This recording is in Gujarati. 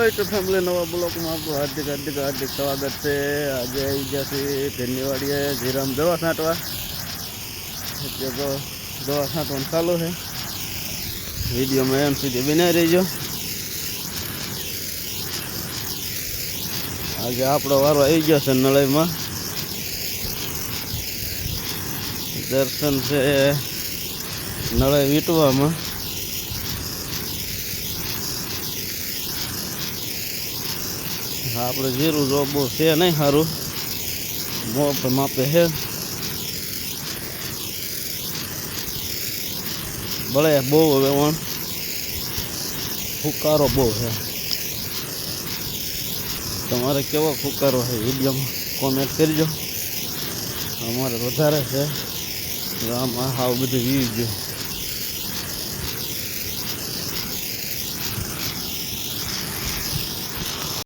તો ફેમિલી નવા બ્લોકમાં આપણું હાર્દિક હાર્દિક હાર્દિક સ્વાગત છે. આજે આવી ગયા છે ધન્યવાડીએ જીરામ દવા છાંટવા. દવા છાંટવાનું ચાલુ છે. વિડીયોમાં એમ સુધી બનાવી રહીજો. આજે આપણો વારો આવી ગયો છે નળાઈમાં. દર્શન છે નળાઈ વીટવામાં. આપણે જીરું જો બહુ છે નહીં સારું. મોપે માપે છે. ભલે બહુ હવે વણ ફુકારો બહુ છે. તમારે કેવો ફુકારો છે વિડીયોમાં કોમેન્ટ કરજો. અમારે વધારે છે. આમાં હાવ બધું વી